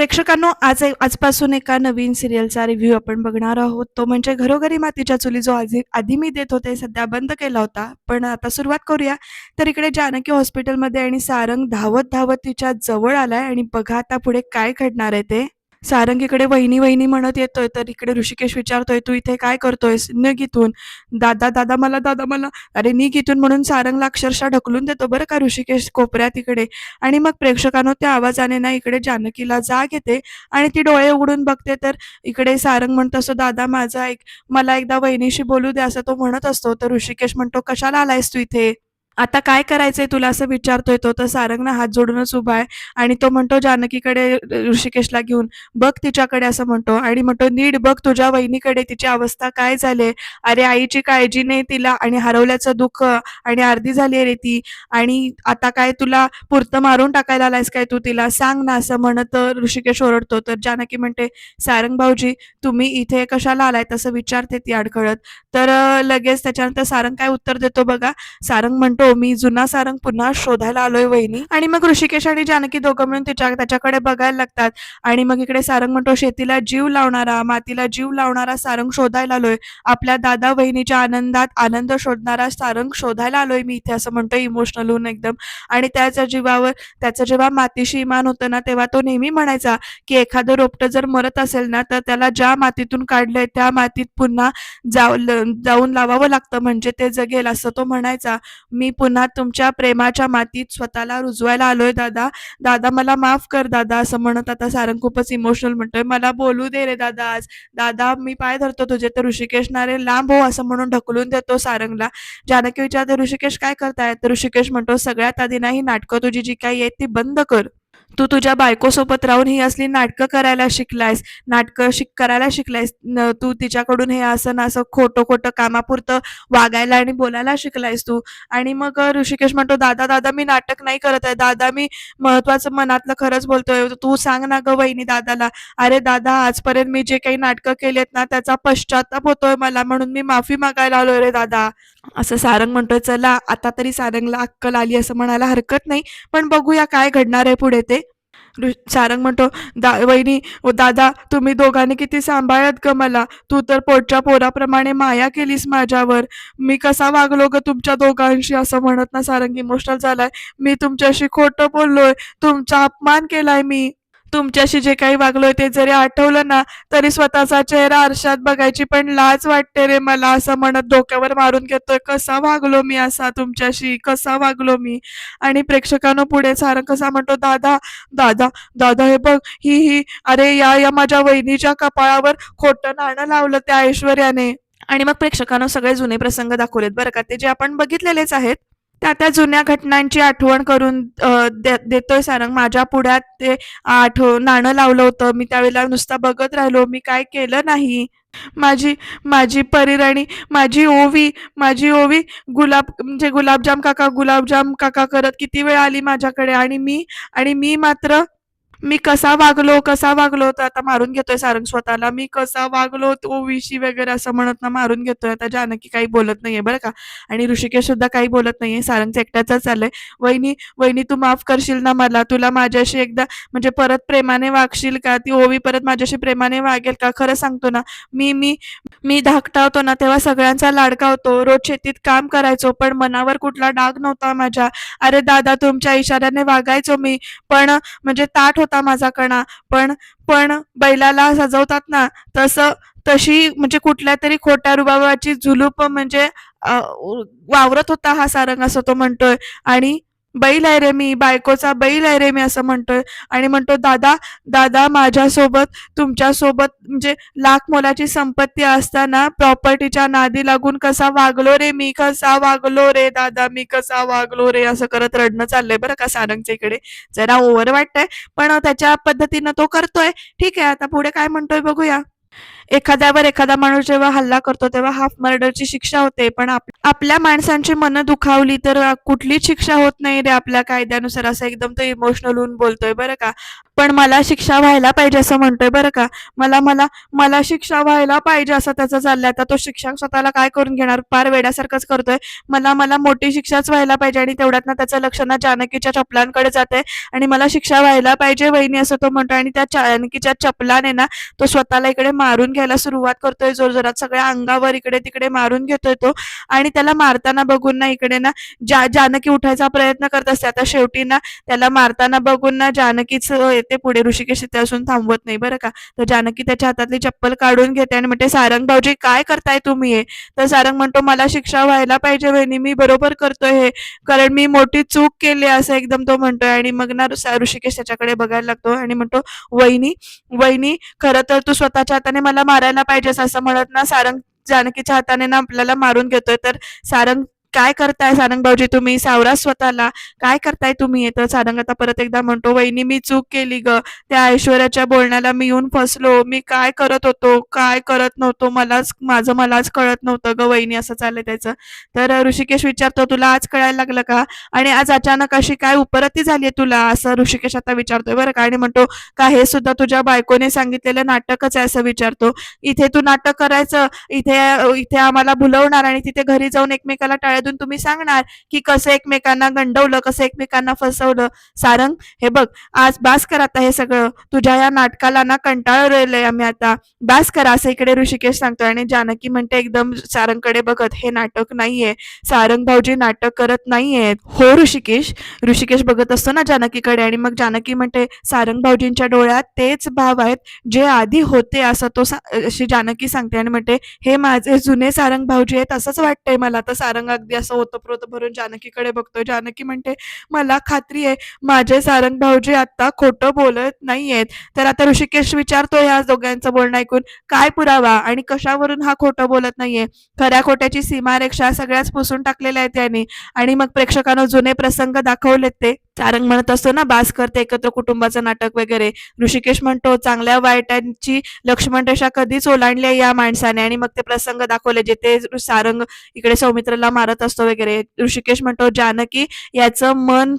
प्रेक्षकांनो आज आजपासून एका नवीन सिरियलचा रिव्ह्यू आपण बघणार आहोत. तो म्हणजे घरोघरी मातीच्या चुली जो आधी आधी मी देत होते सध्या बंद केला होता. पण आता सुरुवात करूया. तर इकडे जानकी हॉस्पिटलमध्ये आणि सारंग धावत धावत तिच्या जवळ आलाय आणि बघा आता पुढे काय घडणार आहे ते. सारंग इकडे वहिनी वहिनी म्हणत येतोय तर इकडे ऋषिकेश विचारतोय तू इथे काय करतोयस? न गीतून. दादा दादा मला दादा मला. अरे नी गीतून म्हणून सारंगला अक्षरशः ढकलून देतो बरं का ऋषिकेश कोपऱ्यात इकडे. आणि मग प्रेक्षकांनो त्या आवाजाने ना इकडे जानकीला जाग येते आणि ती डोळे उघडून बघते तर इकडे सारंग म्हणत असतो दादा माझा एक मला एकदा वहिनीशी बोलू दे असं तो म्हणत असतो. तर ऋषिकेश म्हणतो कशाला आलायस तू इथे? आता काय करायचंय तुला असं विचारतोय तो? तर सारंगना हात जोडूनच उभा आहे आणि तो म्हणतो जानकीकडे ऋषिकेशला घेऊन बघ तिच्याकडे असं म्हणतो. आणि म्हणतो नीट बघ तुझ्या वहिनीकडे तिची अवस्था काय झाली अरे आईची काळजी नाही तिला आणि हरवल्याचं दुःख आणि अर्धी झाली रे ती. आणि आता काय तुला पुरतं मारून टाकायला आलायस काय तू तिला? सांग ना असं म्हणत ऋषिकेश ओरडतो. तर जानकी म्हणते सारंग भाऊजी तुम्ही इथे कशाला आलाय? तसं विचारते ती अडखळत. तर लगेच त्याच्यानंतर सारंग काय उत्तर देतो बघा. सारंग म्हणतो मी जुना सारंग पुन्हा शोधायला आलोय वहिनी. आणि मग ऋषिकेश आणि जानकी दोघं मिळून तिच्या त्याच्याकडे बघायला लागतात. आणि मग इकडे सारंग म्हणतो शेतीला जीव लावणारा मातीला जीव लावणारा सारंग शोधायला आलोय. आपल्या दादा वहिनीच्या आनंदात आनंद शोधणारा सारंग शोधायला आलोय मी इथे असं म्हणतो इमोशनल होऊन एकदम. आणि त्याच्या जीवावर त्याचं जेव्हा मातीशी इमान होतं ना तेव्हा तो नेहमी म्हणायचा की एखादं रोपटं जर मरत असेल ना तर त्याला ज्या मातीतून काढलंय त्या मातीत पुन्हा जाऊन लावावं लागतं. म्हणजे ते जगेल असं तो म्हणायचा. मी मी पुन्हा तुमच्या प्रेमाच्या मातीत स्वतःला रुजवायला आलोय दादा. दादा मला माफ कर दादा असं म्हणत आता सारंग खूपच इमोशनल म्हणतोय. मला बोलू दे रे दादा आज. दादा मी पाय धरतो तुझे तर ऋषिकेश ना रे लांब हो असं म्हणून ढकलून देतो सारंगला. जानकी विचारते ऋषिकेश काय करताय? तर ऋषिकेश म्हणतो सगळ्यात आधी नाही नाटकं तुझी जी काही आहेत ती बंद कर. तू तुझ्या बायकोसोबत राहून ही असली नाटकं करायला शिकलायस नाटकं शिक करायला शिकलायस तू तिच्याकडून हे असं ना असं खोटं खोटं कामापुरतं वागायला आणि बोलायला शिकलायस तू. आणि मग ऋषिकेश म्हणतो दादा दादा मी नाटक नाही करत आहे. दादा मी महत्वाचं मनातलं खरंच बोलतोय. तू सांग ना ग वहिनी दादाला. अरे दादा आजपर्यंत मी जे काही नाटकं केलेत ना त्याचा पश्चाताप होतोय मला. म्हणून मी माफी मागायला आलोय रे दादा. असं सारंग म्हणतोय चला आता तरी सारंगला अक्कल आली असं म्हणायला हरकत नाही. पण बघूया काय घडणार आहे पुढे ते. सारंग म्हणतो दा वहिनी दादा तुम्ही दोघांनी किती सांभाळत ग मला? तू तर पोटच्या पोराप्रमाणे माया केलीस माझ्यावर. मी कसा वागलो ग तुमच्या दोघांशी? असं म्हणत ना सारंग इमोशनल झालाय. मी तुमच्याशी खोटं बोललोय. तुमचा अपमान केलाय मी. तुमच्याशी जे काही वागलोय ते जरी आठवलं ना तरी स्वतःचा चेहरा आरशात बघायची पण लाज वाटते रे मला. असं म्हणत डोक्यावर मारून घेतोय कसा वागलो मी असा तुमच्याशी? कसा वागलो मी? आणि प्रेक्षकांनो पुढे सारं कसा म्हणतो दादा दादा दादा हे बघ ही ही अरे या या माझ्या वहिनीच्या कपाळावर खोटं नाणं लावलं त्या ऐश्वर्याने. आणि मग प्रेक्षकांनो सगळे जुने प्रसंग दाखवलेत बरं का. ते जे आपण बघितलेलेच आहेत त्या त्या जुन्या घटनांची आठवण करून दे- देतोय सारंग. माझ्या पुढ्यात ते आठव नाणं लावलं होतं. मी त्यावेळेला नुसता बघत राहिलो. मी काय केलं नाही? माझी माझी परिराणी माझी ओवी माझी ओवी गुलाब म्हणजे गुलाबजाम काका गुलाबजाम काका करत किती वेळ आली माझ्याकडे? आणि मी आणि मी मात्र मी कसा वागलो कसा वागलो तर आता मारून घेतोय सारंग स्वतःला. मी कसा वागलो तो विशी वगैरे असं म्हणत ना मारून घेतोय. आता जानकी काही बोलत नाहीये बरं का. आणि ऋषिकेश सुद्धा काही बोलत नाहीये. सारंगचं एकट्याचाच चाललंय. वहिनी वहिनी तू माफ करशील ना मला? तुला माझ्याशी एकदा म्हणजे परत प्रेमाने वागशील का? ती ओवी परत माझ्याशी प्रेमाने वागेल का? खरं सांगतो ना मी मी मी धाकटा होतो ना तेव्हा सगळ्यांचा लाडका होतो. रोज शेतीत काम करायचो पण मनावर कुठला डाग नव्हता माझ्या. अरे दादा तुमच्या इशाऱ्याने वागायचो मी. पण म्हणजे ताट होत होता माझा कणा. पण पण बैलाला सजवतात ना तसं तशी म्हणजे कुठल्या तरी खोट्या रुबाबाची झुलूप म्हणजे वावरत होता हा सारंग असं तो म्हणतोय. आणि बैल आहे रे मी बायकोचा बैल आहे रे मी असं म्हणतोय. आणि म्हणतो दादा दादा माझ्यासोबत तुमच्यासोबत म्हणजे लाख मोलाची संपत्ती असताना प्रॉपर्टीच्या नादी लागून कसा वागलो रे मी? कसा वागलो रे दादा मी? कसा वागलो रे? असं करत रडणं चाललंय बरं का सारंगच्या इकडे. जरा ओव्हर वाटतंय पण त्याच्या पद्धतीनं तो करतोय. ठीक आहे आता पुढे काय म्हणतोय बघूया. एखाद्यावर एखादा माणूस जेव्हा हल्ला करतो तेव्हा हाफ मर्डरची शिक्षा होते. पण आपल्या माणसांची मनं दुखावली तर कुठलीच शिक्षा होत नाही रे आपल्या कायद्यानुसार. असं एकदम तो इमोशनल होऊन बोलतोय बरं का. पण मला शिक्षा व्हायला पाहिजे असं म्हणतोय बरं का. मला मला मला शिक्षा व्हायला पाहिजे असं त्याचं चाललंय. आता तो शिक्षक स्वतःला काय करून घेणार? फार वेड्यासारखंच करतोय. मला मला मोठी शिक्षाच व्हायला पाहिजे आणि तेवढ्यात ना त्याचं लक्ष ना जानकीच्या चपलांकडे जाते. आणि मला शिक्षा व्हायला पाहिजे वहिनी असं तो म्हणतो आणि त्या जानकीच्या चपलाने ना तो स्वतःला इकडे मारून घ्यायला सुरुवात करतोय जोरजोरात सगळ्या अंगावर इकडे तिकडे मारून घेतोय तो. आणि त्याला मारताना बघून ना इकडे ना जा जानकी उठायचा प्रयत्न करत असते. आता शेवटी ना त्याला मारताना बघून ना जानकीच येते पुढे ऋषिकेश तिथे असून थांबवत नाही बरं का. तर जानकी त्याच्या हातातली चप्पल काढून घेते आणि म्हणते सारंग भाऊजी काय करताय तुम्ही हे? तर सारंग म्हणतो मला शिक्षा व्हायला पाहिजे वहिनी मी बरोबर करतोय हे. कारण मी मोठी चूक केली असं एकदम तो म्हणतोय. आणि मग ना ऋषिकेश त्याच्याकडे बघायला लागतो आणि म्हणतो वहिनी वहिनी खरं तर तू स्वतःच्या हाताने मला मारायला पाहिजेस असं म्हणत ना सारंग जानकीच्या हाताने ना आपल्याला मारून घेतोय. तर सारंग काय करताय सारंग भाऊजी तुम्ही? सावरा स्वतःला. काय करताय तुम्ही? तर सारंग आता परत एकदा म्हणतो वहिनी मी चूक केली ग. त्या ऐश्वर्याच्या बोलण्याला मी येऊन फसलो. मी काय करत होतो? काय करत नव्हतो? मलाच माझं मलाच कळत नव्हतं ग वहिनी असं चाललंय त्याचं. तर ऋषिकेश विचारतो तुला आज कळायला लागलं का? आणि आज अचानक अशी काय उपरती झाली तुला? असं ऋषिकेश आता विचारतोय. बरं का? आणि म्हणतो का हे सुद्धा तुझ्या बायकोने सांगितलेलं नाटकच आहे? असं विचारतो. इथे तू नाटक करायचं. इथे इथे आम्हाला भुलवणार आणि तिथे घरी जाऊन एकमेकाला टाळ देऊन तुम्ही सांगणार की कसं एकमेकांना गंडवलं कसं एकमेकांना फसवलं. सारंग हे बघ आज बास कर आता हे सगळं तुझ्या या नाटकाला ना कंटाळलोय आम्ही आता. बास करा असं इकडे ऋषिकेश सांगतोय आणि जानकी म्हणते एकदम सारंगकडे बघत हे नाटक नाहीये. सारंग भाऊजी नाटक करत नाहीयेत. हो ऋषिकेश ऋषिकेश बघत असतो ना जानकीकडे आणि मग जानकी म्हणते सारंग भाऊजींच्या डोळ्यात तेच भाव आहेत जे आधी होते असं तो अशी जानकी सांगते आणि म्हणते हे माझे जुने सारंग भाऊजी आहेत असंच वाटतंय मला. तर सारंग अगदी असं होतं प्रोत भरून जानकीकडे बघतोय. जानकी म्हणते मला खात्री आहे माझे सारंग भाऊजी आता खोटं बोलत नाहीयेत. तर आता ऋषिकेश विचारतो या दोघांचं बोलणं ऐकून काय पुरावा आणि कशावरून हा खोटं बोलत नाहीये? खऱ्या खोट्याची सीमारेक्षा सगळ्याच पुसून टाकलेल्या आहेत त्यांनी आणि मग प्रेक्षकांना जुने प्रसंग दाखवलेत ते. सारंग म्हणत असतो ना बास करते एकत्र कुटुंबाचं नाटक वगैरे. ऋषिकेश म्हणतो चांगल्या वाईटांची लक्ष्मण रेषा कधीच ओलांडली आहे या माणसाने. आणि मग ते प्रसंग दाखवले जे ते सारंग इकडे सौमित्रला मारत असतो वगैरे. ऋषिकेश म्हणतो जानकी याचं मन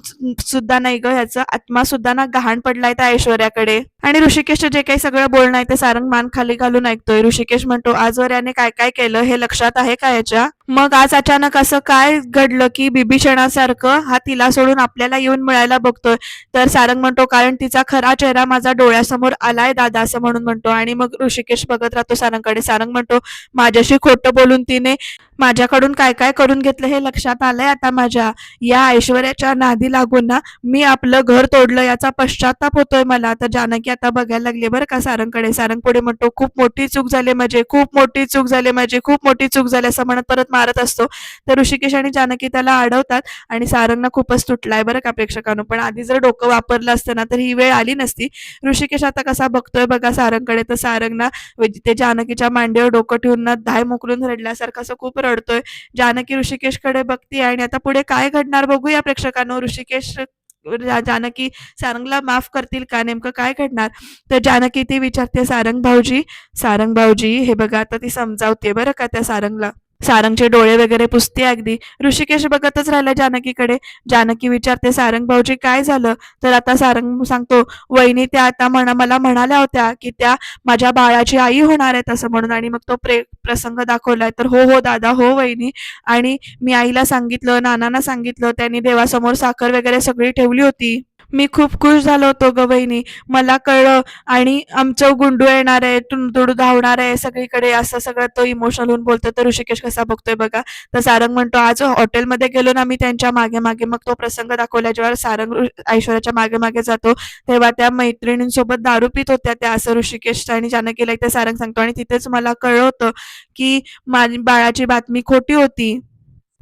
सुद्धा नाही ग याचा आत्मा सुद्धा ना गहाण पडलाय त्या ऐश्वर्याकडे. आणि ऋषिकेशचं जे काही सगळं बोलणं आहे ते सारंग मान खाली घालून ऐकतोय. ऋषिकेश म्हणतो आजवर याने काय काय केलं? हे लक्षात आहे का याच्या? मग आज अचानक असं काय घडलं की बिभीषणासारखं हा तिला सोडून आपल्याला येऊन मिळायला बघतोय. तर सारंग म्हणतो कारण तिचा खरा चेहरा माझा डोळ्यासमोर आलाय दादा असं म्हणून म्हणतो. आणि मग ऋषिकेश बघत राहतो सारंगकडे. सारंग म्हणतो माझ्याशी खोटं बोलून तिने माझ्याकडून काय काय करून घेतलं हे लक्षात आलंय? आता माझ्या या ऐश्वर्याच्या नादी लागून ना मी आपलं घर तोडलं याचा पश्चाताप होतोय मला. तर जानकी आता बघायला लागली बरं का सारंगकडे. सारंग पुढे म्हणतो खूप मोठी चूक झाली म्हणजे खूप मोठी चूक झाली माझी खूप मोठी चूक झाली असं म्हणत परत मारत असतो. तर ऋषिकेश आणि जानकी त्याला अडवतात आणि सारंगना खूपच तुटलाय बरं का प्रेक्षकांनो. पण आधी जर डोकं वापरलं असतं ना तर ही वेळ आली नसती. ऋषिकेश आता कसा बघतोय बघा सारंगकडे. तर सारंग ना ते जानकीच्या मांडीवर डोकं ठेवून ना धाय मोकलून रडल्यासारखं असं खूप रडतोय जानकी ऋषिकेशकडे बघते आणि आता पुढे काय घडणार बघूया प्रेक्षकांनो. ऋषिकेश जानकी सारंगला माफ करतील का? नेमकं काय घडणार? तर जानकी ती विचारते सारंग भाऊजी सारंग भाऊजी हे बघा आता ती समजावते बरं का त्या सारंगला? सारंगचे डोळे वगैरे पुसते अगदी. ऋषिकेश बघतच राहिला जानकीकडे. जानकी विचारते सारंग भाऊजी काय झालं? तर आता सारंग सांगतो वहिनी त्या आता म्हणा मला म्हणाल्या होत्या की त्या माझ्या बाळाची आई होणार आहेत असं म्हणून आणि मग तो प्रे प्रसंग दाखवलाय. तर हो हो दादा हो वहिनी. आणि मी आईला सांगितलं नानांना सांगितलं त्यांनी देवासमोर साखर वगैरे सगळी ठेवली होती. मी खूप खुश झालो होतो ग बहिणी. मला कळलं. आणि आमचं गुंडू येणार आहे तुडू धावणार आहे सगळीकडे असं सगळं तो इमोशनल होऊन बोलतो तर ऋषिकेश कसा बघतोय बघा. तर सारंग म्हणतो आज हॉटेलमध्ये गेलो ना मी त्यांच्या मागे मागे. मग तो प्रसंग दाखवला जेव्हा सारंग ऐश्वर्याच्या मागे मागे जातो. तेव्हा त्या मैत्रिणींसोबत दारू पित होत्या त्या असं ऋषिकेश आणि जानकीला ते सारंग सांगतो. आणि तिथेच मला कळलं होतं की माझी बाळाची बातमी खोटी होती.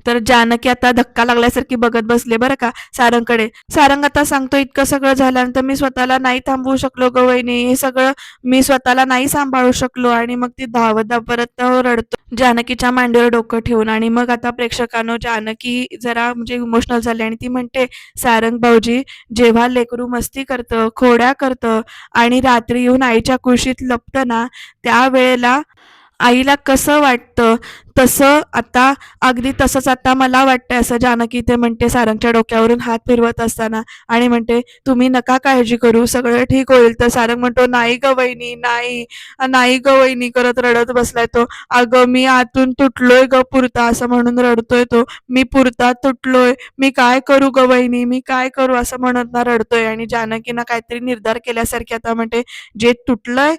तर जानकी आता धक्का लागल्यासारखी बघत बसले बरं का सारंगकडे. सारंग आता सांगतो इतकं सगळं झाल्यानंतर मी स्वतःला नाही थांबवू शकलो ग वहिनी. हे सगळं मी स्वतःला नाही सांभाळू शकलो आणि मग ती धावत धाव परत रडतो. जानकीच्या मांडीवर डोकं ठेवून आणि मग आता प्रेक्षकांनो जानकी जरा म्हणजे इमोशनल झाली आणि ती म्हणते सारंग भाऊजी जेव्हा लेकरू मस्ती करतं खोड्या करतं आणि रात्री येऊन आईच्या कुशीत लपतं ना त्यावेळेला आईला कसं वाटतं? तसं आता अगदी तसंच आता मला वाटतंय असं जानकी ते म्हणते सारंगच्या डोक्यावरून हात फिरवत असताना आणि म्हणते तुम्ही नका काळजी करू सगळं ठीक होईल. तर सारंग म्हणतो नाही ग वहिनी नाही नाही ग वहिनी करत रडत बसलाय तो. अगं मी आतून तुटलोय ग पुरता असं म्हणून रडतोय तो. मी पुरता तुटलोय मी काय करू ग वहिनी मी काय करू असं म्हणत ना रडतोय. आणि जानकीनं काहीतरी निर्धार केल्यासारखी आता म्हणते जे तुटलंय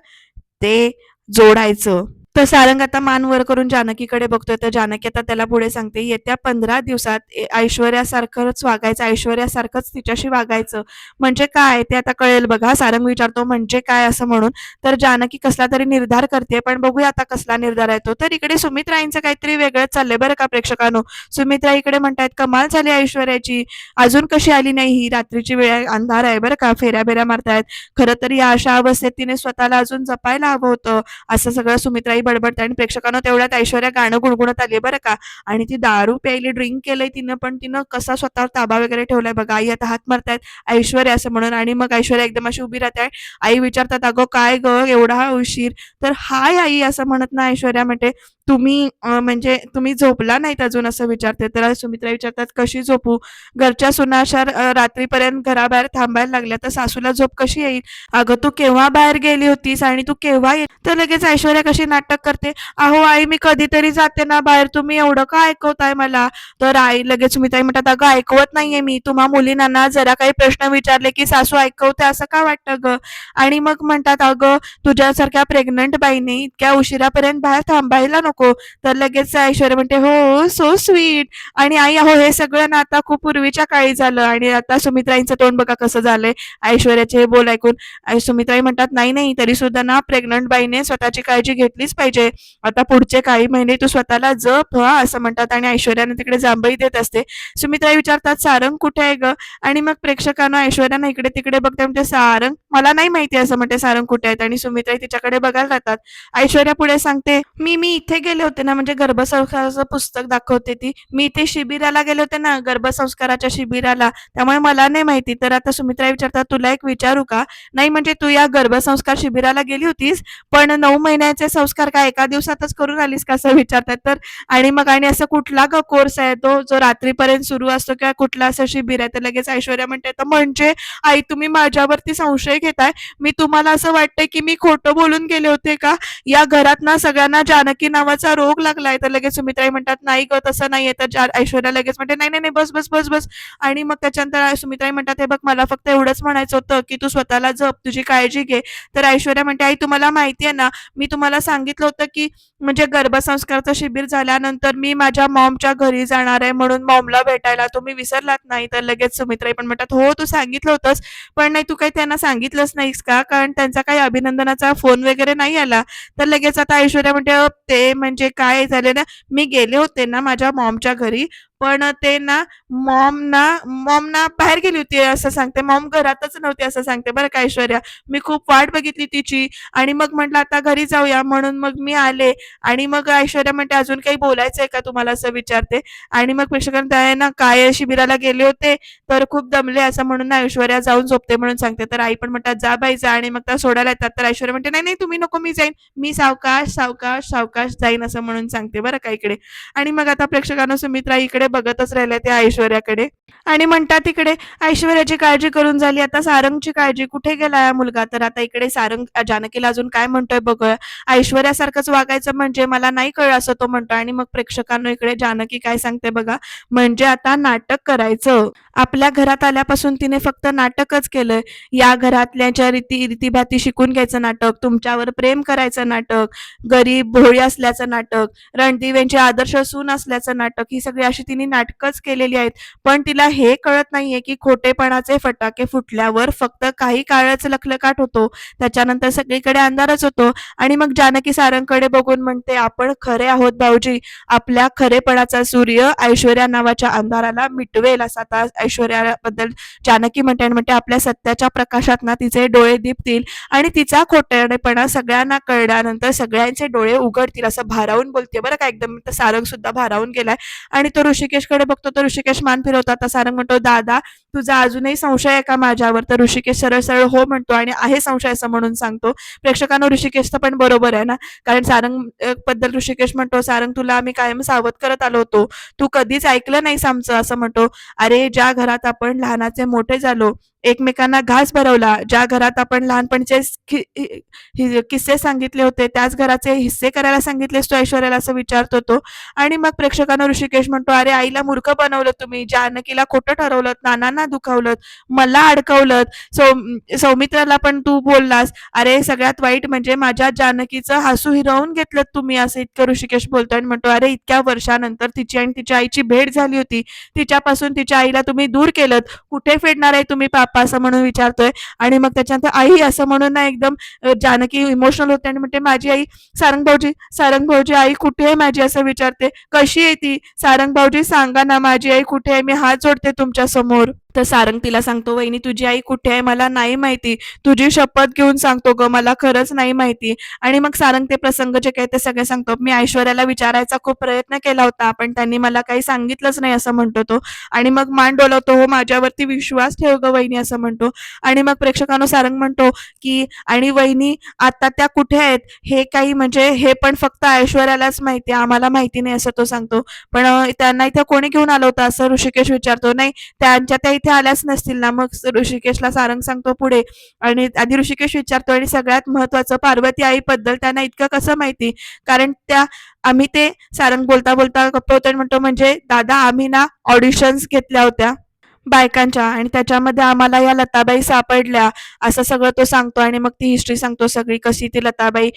ते जोडायचं. तर सारंग आता मान वर करून जानकीकडे बघतोय. तर जानकी आता त्याला पुढे सांगते येत्या पंधरा दिवसात ऐश्वर्यासारखंच वागायचं ऐश्वर्यासारखंच तिच्याशी वागायचं. म्हणजे काय? ते आता कळेल बघा. सारंग विचारतो म्हणजे काय? असं म्हणून. तर जानकी कसला तरी निर्धार करते पण बघूया आता कसला निर्धार आहे तो. तर इकडे सुमित्राईंचं काहीतरी वेगळंच चाललंय बरं का प्रेक्षकांनो. सुमित्रा इकडे म्हणतायत कमाल झाली ऐश्वर्याची. अजून कशी आली नाही ही? रात्रीची वेळ अंधार आहे बरं का. फेऱ्या बेऱ्या मारतायत. खरं तर या अशा अवस्थेत तिने स्वतःला अजून जपायला हवं होतं. असं सगळं सुमित्राई बडबडते आणि प्रेक्षकांना तेवढ्यात ऐश्वर्या गाणं गुणगुणत आली बरं का? आणि ती दारू प्यायली ड्रिंक केलंय तिनं पण तिनं कसा स्वतःवर ताबा वगैरे ठेवलाय बघा. आई आता हात मारतायत ऐश्वर्या असं म्हणून. आणि मग ऐश्वर्या एकदम अशी उभी राहते. आई विचारतात अगं काय ग? एवढा हा उशीर. तर हाय आई असं म्हणत ना ऐश्वर्या म्हणते तुम्ही म्हणजे तुम्ही झोपला नाहीत अजून असं विचारते. तर सुमित्रा विचारतात कशी झोपू? घरच्या सुनाशार अं, रात्रीपर्यंत घराबाहेर थांबायला लागल्या तर सासूला झोप कशी येईल? अगं तू केव्हा बाहेर गेली होतीस आणि तू केव्हा ये तर लगेच ऐश्वर्या कशी नाटक करते अहो आई मी कधीतरी जाते ना बाहेर. तुम्ही एवढं का ऐकवताय मला? तर आई लगेच सुमिताई म्हणतात अगं ऐकवत नाहीये मी. तुम्हा मुलींना जरा काही प्रश्न विचारले की सासू ऐकवते असं का वाटतं ग? आणि मग म्हणतात अगं तुझ्यासारख्या प्रेग्नंट बाईने इतक्या उशिरापर्यंत बाहेर थांबायला नको. तर लगेच ऐश्वर्या म्हणते हो सो स्वीट आणि आई अहो हे सगळं ना आता खूप पूर्वीच्या काळी झालं आणि आता सुमित्राईंचं तोंड बघा कसं झालंय. ऐश्वर्याचे हे बोल ऐकून सुमित्राई म्हणतात नाही नाही तरी सुद्धा ना प्रेग्नंट बाईने स्वतःची काळजी घेतलीच पाहिजे. आता पुढचे काही महिने तू स्वतःला जप हा असं म्हणतात आणि ऐश्वर्याने तिकडे जांभई देत असते. सुमित्राई विचारतात सारंग कुठे आहे ग? आणि मग प्रेक्षकांना ऐश्वर्यानं इकडे तिकडे बघते म्हणते सारंग मला नाही माहिती असं म्हणते सारंग कुठे आहेत? आणि सुमित्राई तिच्याकडे बघायला जातात. ऐश्वर्या पुढे सांगते मी मी इथे गेले होते ना म्हणजे गर्भसंस्काराचं पुस्तक दाखवते ती. मी ते शिबिराला गेले होते ना गर्भसंस्काराच्या शिबिराला. त्यामुळे मला नाही माहिती. तर आता सुमित्रा विचारतात तुला एक विचारू का? नाही म्हणजे तू या गर्भसंस्कार शिबिराला गेली होतीस पण नऊ महिन्याचे संस्कार काय एका दिवसातच करून आलीस का? असं विचारतात. तर आणि मग आणि असं कुठला का कोर्स आहे तो जो रात्रीपर्यंत सुरू असतो किंवा कुठला असं शिबिर आहे? तर लगेच ऐश्वर्या म्हणते तर म्हणजे आई तुम्ही माझ्यावरती संशय घेताय? मी तुम्हाला असं वाटतंय की मी खोटं बोलून गेले होते का? या घरात ना सगळ्यांना जानकी कामाचा रोग लागलाय तर लगेच सुमित्राई म्हणतात नाही ग तसं नाहीये. तर ऐश्वर्या लगेच म्हणते नाही नाही नाही, बस बस बस बस. आणि मग त्याच्यानंतर सुमित्राई म्हणतात हे बघ मला फक्त एवढंच म्हणायचं होतं की तू स्वतःला जप तुझी काळजी घे. तर ऐश्वर्या म्हणते आई तुम्हाला माहिती आहे ना मी तुम्हाला सांगितलं होतं की म्हणजे गर्भसंस्कारचं शिबिर झाल्यानंतर मी माझ्या मॉमच्या घरी जाणार आहे म्हणून मॉमला भेटायला तुम्ही विसरलात नाही. तर लगेच सुमित्राई पण म्हणतात हो तू सांगितलं होतंस पण नाही तू काही त्यांना सांगितलंच नाहीस का? कारण त्यांचा काही अभिनंदनाचा फोन वगैरे नाही आला. तर लगेच आता ऐश्वर्या म्हणते ते म्हणजे काय झाले ना मी गेले होते ना माझ्या मॉमच्या घरी पण ते ना मॉम ना मॉम ना बाहेर गेली होती असं सांगते. मॉम घरातच नव्हती असं सांगते बरं का ऐश्वर्या. मी खूप वाट बघितली तिची आणि मग म्हटलं आता घरी जाऊया. म्हणून मग मी आले आणि मग ऐश्वर्या म्हणते अजून काही बोलायचंय का तुम्हाला? असं विचारते. आणि मग प्रेक्षकांना आहे ना काय शिबिराला गेले होते तर खूप दमले. असं म्हणून ना ऐश्वर्या जाऊन झोपते म्हणून सांगते. तर आई पण म्हणतात जा बाई जा. आणि मग त्या सोडायला येतात. तर ऐश्वर्या म्हणते नाही नाही तुम्ही नको मी जाईन. मी सावकाश सावकाश सावकाश जाईन. असं म्हणून सांगते बरं का इकडे. आणि मग आता प्रेक्षकांना सुमित्रा इकडे बघतच राहिल्या त्या ऐश्वर्याकडे. आणि म्हणतात इकडे ऐश्वर्याची काळजी करून झाली आता सारंगची काळजी कुठे गेला या मुलगा? तर आता इकडे सारंग जानकीला अजून काय म्हणतोय बघूया ऐश्वर्यासारखंच वागायचं म्हणजे मला नाही कळ असं तो म्हणतो आणि मग प्रेक्षकांना इकडे जानकी काय सांगते बघा म्हणजे आता नाटक करायचं. आपल्या घरात आल्यापासून तिने फक्त नाटकच केलंय. या घरातल्याच्या रीती रीतीभाती शिकून घ्यायचं नाटक तुमच्यावर प्रेम करायचं नाटक गरीब भोळी असल्याचं नाटक रणदिवेंचे आदर्श सून असल्याचं नाटक ही सगळी अशी तिने वहिनी नाटकच केलेली आहेत. पण तिला हे कळत नाहीये की खोटेपणाचे फटाके फुटल्यावर फक्त काही काळच लखलकाट होतो. त्याच्यानंतर सगळीकडे अंधारच होतो आणि मग जानकी सारंगकडे बघून म्हणते, "आपण खरे आहोत भाऊजी. आपल्या खरेपणाचा सूर्य ऐश्वर्या नावाच्या अंधाराला मिटवेल." असा आता ऐश्वर्याबद्दल जानकी म्हणते आणि म्हणते, "आपल्या सत्याच्या प्रकाशात ना तिचे डोळे दिपतील आणि तिचा खोटेपणा सगळ्यांना कळल्यानंतर सगळ्यांचे डोळे उघडतील." असं भारावून बोलते बरं का एकदम. सारंग सुद्धा भारावून गेलाय आणि तो ऋषी ऋषिकेशकडे बघतो तर ऋषिकेश मान फिरवता आता सारंग म्हणतो, "दादा, तुझा अजूनही संशय आहे का माझ्यावर?" तर ऋषिकेश सरळ-सरळ हो म्हणतो आणि आहे संशय असं म्हणून सांगतो. प्रेक्षकांना ऋषिकेशचं पण बरोबर आहे ना, कारण सारंगबद्दल ऋषिकेश म्हणतो, "सारंग, तुला आम्ही कायम सावध करत आलो होतो. तू कधीच ऐकलं नाहीस आमचं." असं म्हणतो. "अरे, ज्या घरात आपण लहानाचे मोठे झालो, एकमेकांना घास भरवला, ज्या घरात आपण लहानपणीचे हि किस्से सांगितले होते, त्याच घराचे हिस्से करायला सांगितलेस तो ऐश्वर्याला?" असं विचारतो तो आणि मग प्रेक्षकांना ऋषिकेश म्हणतो, "अरे, आईला मूर्ख बनवलं तुम्ही, जानकीला खोटं ठरवलं नानांना दुखावलं मला अडकवलं सौ सौमित्राला पण तू बोललास. अरे, सगळ्यात वाईट म्हणजे माझ्या जानकीचं हसू हिरावून घेतलंत तुम्ही." असं इतकं ऋषिकेश बोलतो आणि म्हणतो, "अरे, इतक्या वर्षानंतर तिची आणि तिच्या आईची भेट झाली होती. तिच्यापासून तिच्या आईला तुम्ही दूर केलंत. कुठे फेडणार आहे तुम्ही पाप असं म्हणून विचारतोय आणि मग त्याच्यानंतर आई असं म्हणून ना एकदम जानकी इमोशनल होते आणि म्हणते, "माझी आई सारंग भाऊजी, सारंग भाऊजी, आई कुठे आहे माझी?" असं विचारते. "कशी आहे ती? सारंग भाऊजी सांगा ना, माझी आई कुठे आहे? मी हात जोडते तुमच्यासमोर." तर सारंग तिला सांगतो, "वहिनी, तुझी आई कुठे आहे? मला नाही माहिती. तुझी शपथ घेऊन सांगतो ग मला खरंच नाही माहिती." आणि मग सारंग ते प्रसंग जे काही ते सगळे सांगतो. "मी ऐश्वर्याला विचारायचा खूप प्रयत्न केला होता, पण त्यांनी मला काही सांगितलंच नाही." असं म्हणतो तो आणि मग मान डोलवतो "हो, माझ्यावरती विश्वास ठेव ग वहिनी." असं म्हणतो आणि मग प्रेक्षकांनो सारंग म्हणतो, की "आणि वहिनी आता त्या कुठे आहेत? हे काही म्हणजे हे पण फक्त ऐश्वर्यालाच माहिती आहे, आम्हाला माहिती नाही." असं तो सांगतो. "पण त्यांना इथं कोणी घेऊन आलं होतं?" असं ऋषिकेश विचारतो. "नाही, त्यांच्या त्या इथे आल्याच नसतील ना." मग ऋषिकेशला सारंग सांगतो पुढे आणि आधी ऋषिकेश विचारतो आणि सगळ्यात महत्त्वाचं पार्वती आई बद्दल त्यांना इतकं कसं माहिती? कारण त्या आम्ही ते सारंग बोलता बोलता गप्प होतो आणि म्हणतो, "म्हणजे दादा, आम्ही ना ऑडिशन्स घेतल्या होत्या बायकांच्या आणि त्याच्यामध्ये आम्हाला या लताबाई सापडल्या." असं सगळं तो सांगतो आणि मग ती हिस्ट्री सांगतो सगळी, कशी ती लताबाई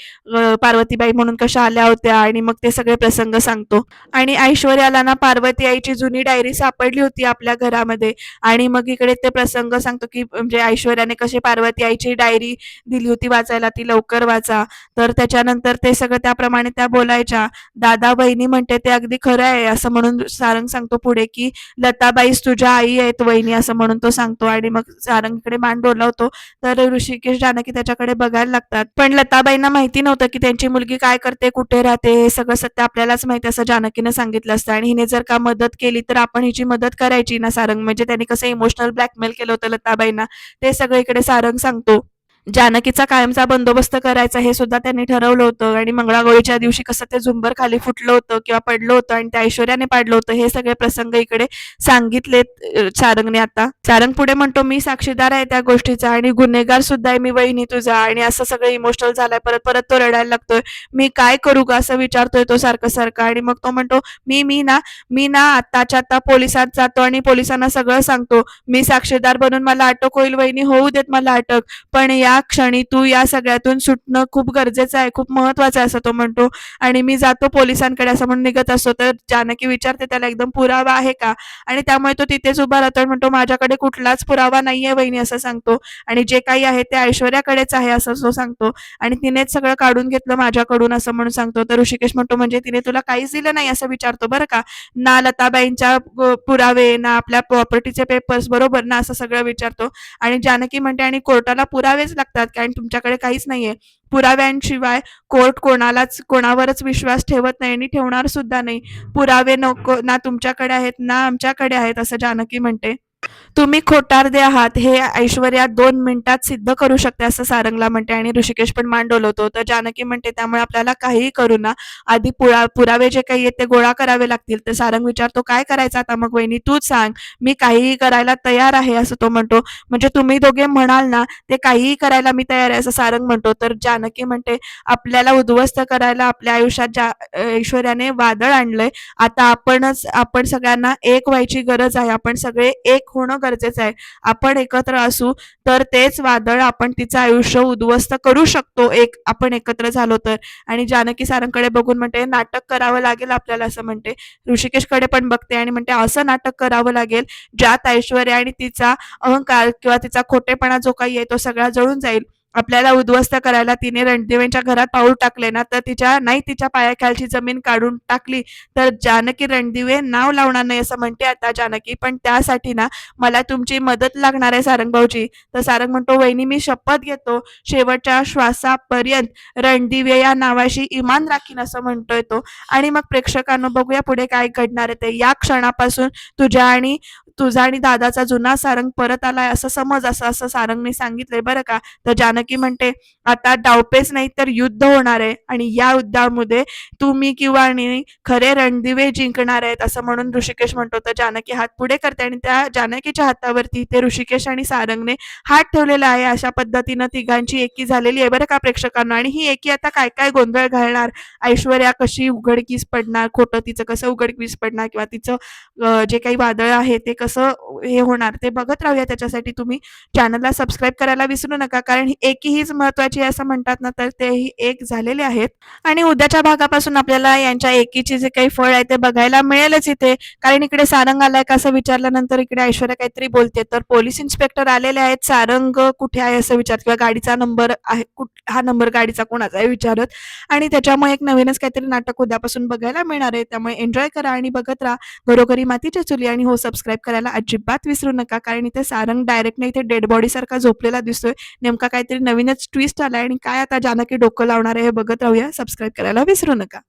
पार्वतीबाई म्हणून कशा आल्या होत्या आणि मग ते सगळे प्रसंग सांगतो आणि ऐश्वर्याला ना पार्वती आईची जुनी डायरी सापडली होती आपल्या घरामध्ये आणि मग इकडे ते प्रसंग सांगतो, की म्हणजे ऐश्वर्याने कशी पार्वती आईची डायरी दिली होती वाचायला, ती लवकर वाचा. तर त्याच्यानंतर ते सगळं त्याप्रमाणे त्या बोलायच्या. "दादा, बहिणी म्हणते ते अगदी खरं आहे." असं म्हणून सारंग सांगतो पुढे, की लताबाईस तुझ्या आई आहे आहेत वहिनी." असं म्हणून तो सांगतो आणि मग सारंग इकडे मान डोलावतो. तर ऋषिकेश, जानकी त्याच्याकडे बघायला लागतात. पण लताबाईंना माहिती नव्हतं, की त्यांची मुलगी काय करते, कुठे राहते, हे सगळं सत्य आपल्यालाच माहिती असं जानकीनं सांगितलं असतं आणि हिने जर का मदत केली, तर आपण हिची मदत करायची ना सारंग. म्हणजे त्यांनी कसं इमोशनल ब्लॅकमेल केलं होतं लताबाईंना, ते सगळं इकडे सारंग सांगतो. जानकीचा कायमचा बंदोबस्त करायचा हे सुद्धा त्यांनी ठरवलं होतं आणि मंगळागौरीच्या दिवशी कसं ते झुंबर खाली फुटलं होतं किंवा पडलं होतं आणि त्या ऐश्वर्याने पाडलं होतं, हे सगळे प्रसंग इकडे सांगितलेत सारंगने आता. सारंग पुढे म्हणतो, "मी साक्षीदार आहे त्या गोष्टीचा आणि गुन्हेगार सुद्धा आहे मी वहिनी तुझा." आणि असं सगळं इमोशनल झालाय. परत परत तो रडायला लागतोय. "मी काय करू गं?" असं विचारतोय तो सारखं-सारखं आणि मग तो म्हणतो, "मी मी ना मी ना आत्ताच्या आता पोलिसात जातो आणि पोलिसांना सगळं सांगतो. मी साक्षीदार बनून मला अटक होईल वहिनी, होऊ देत मला अटक. पण या क्षणी तू या सगळ्यातून सुटणं खूप गरजेचं आहे, खूप महत्वाचं आहे." असं तो म्हणतो आणि मी जातो पोलिसांकडे असं म्हणून निघत असतो. तर जानकी विचारते त्याला, "एकदम पुरावा आहे का?" आणि त्यामुळे तो तिथेच उभा राहतो आणि म्हणतो, "माझ्याकडे कुठलाच पुरावा नाहीये वहिनी." असं सांगतो आणि जे काही आहे ते ऐश्वर्याकडेच आहे असं तो सांगतो आणि तिनेच सगळं काढून घेतलं माझ्याकडून असं म्हणून सांगतो. तर ऋषिकेश म्हणतो, "म्हणजे तिने तुला काहीच दिलं नाही?" असं विचारतो बरं का. "ना लताबाईंच्या पुरावे, ना आपल्या प्रॉपर्टीचे पेपर्स बरोबर ना?" असं सगळं विचारतो आणि जानकी म्हणते, "आणि कोर्टाला पुरावेच लागतात कारण तुमच्याकडे काहीच नाहीये. पुराव्यांशिवाय कोर्ट कोणालाच कोणावरच विश्वास ठेवत नाही आणि ठेवणार सुद्धा नाही. पुरावे नको ना तुमच्याकडे आहेत ना आमच्याकडे आहेत." असं जानकी म्हणते. "तुम्ही खोटारदे आहात हे ऐश्वर्या दोन मिनिटात सिद्ध करू शकते." असं सारंगला म्हणते आणि ऋषिकेश पण मान डोलावतो. तर जानकी म्हणते, "त्यामुळे आपल्याला काहीही करू ना, आधी पुरा पुरावे जे काही आहेत ते गोळा करावे लागतील." तर सारंग विचारतो, "काय करायचं आता मग वहिनी तूच सांग. मी काहीही करायला तयार आहे." असं तो म्हणतो. "म्हणजे तुम्ही दोघे म्हणाल ना, ते काहीही करायला मी तयार आहे." असं सारंग म्हणतो. तर जानकी म्हणते, "आपल्याला उद्ध्वस्त करायला आपल्या आयुष्यात ज्या ऐश्वर्याने वादळ आणलंय, आता आपणच आपण सगळ्यांना एक व्हायची गरज आहे. आपण सगळे एक होणं होणं गरजेचं आहे. आपण एकत्र असू तर तेच वादळ आपण तिचं आयुष्य उद्ध्वस्त करू शकतो. एक आपण एकत्र झालो तर. आणि जानकी सारंगकडे बघून म्हणते नाटक करावं लागेल आपल्याला असं म्हणते. ऋषिकेशकडे पण बघते आणि म्हणते असं नाटक करावं लागेल ज्यात ऐश्वर्या आणि तिचा अहंकार किंवा तिचा खोटेपणा जो काही आहे तो सगळा जळून जाईल. आपल्याला उद्ध्वस्त करायला तिने रणदेवेंच्या घरात पाऊल टाकले ना तर तिच्या नाही तिच्या पायाखालची जमीन काढून टाकली. तर जानकी रणदिवे नाव लावणार नाही असं म्हणते आता जानकी. पण त्यासाठी ना मला तुमची मदत लागणार आहे सारंग भाऊजी. तर सारंग म्हणतो वहिनी मी शपथ घेतो. शेवटच्या श्वासापर्यंत रणदिवे या नावाशी इमान राखीन असं म्हणतोय तो. आणि मग प्रेक्षकांनो बघूया पुढे काय घडणार आहे ते. या क्षणापासून तुझ्या आणि तुझा आणि दादाचा जुना सारंग परत आलाय असं समज असं असं सारंगने सांगितलंय बरं का? तर जानकी म्हणते आता डावपेच नाही तर युद्ध होणार आहे आणि या युद्धामध्ये तुम्ही किंवा आणि खरे रणदिवे जिंकणार आहेत असं म्हणून ऋषिकेश म्हणतो. तर जानकी हात पुढे करते आणि त्या जानकीच्या हातावरती ते ऋषिकेश आणि सारंगने हात ठेवलेला आहे. अशा पद्धतीनं तिघांची एकी झालेली आहे बरं का प्रेक्षकांना. आणि ही एकी आता काय काय गोंधळ घालणार? ऐश्वर्या कशी उघडकीस पडणार? खोटं तिचं कसं उघडकीस पडणार? किंवा तिचं जे काही वादळ आहे ते कसं हे होणार? ते बघत राहूया. त्याच्यासाठी तुम्ही चॅनलला सबस्क्राईब करायला विसरू नका. कारण ही एकी हीच महत्वाची असं म्हणतात ना तर तेही एक झालेले आहेत. आणि उद्याच्या भागापासून आपल्याला यांच्या एकीचे जे काही फळ आहे ते बघायला मिळेलच इथे. कारण इकडे सारंग आलाय का असं विचारल्यानंतर इकडे ऐश्वर्या काहीतरी बोलते तर पोलीस इन्स्पेक्टर आलेले आहेत. सारंग कुठे आहे असं विचार किंवा गाडीचा नंबर आहे कुठ हा नंबर गाडीचा कोणाचा आहे विचारत. आणि त्याच्यामुळे एक नवीनच काहीतरी नाटक उद्यापासून बघायला मिळणार आहे. त्यामुळे एन्जॉय करा आणि बघत राहा. घरोघरी मातीच्या चुली आणि हो सबस्क्राईब करायला अजिबात विसरू नका. कारण इथे सारंग डायरेक्ट नाही इथे डेड बॉडी सारखा झोपलेला दिसतोय. नेमका काहीतरी नवीनच ट्विस्ट आलाय आणि काय आता जानकी डोकं लावणार आहे हे बघत राहूया. सबस्क्राईब करायला विसरू नका.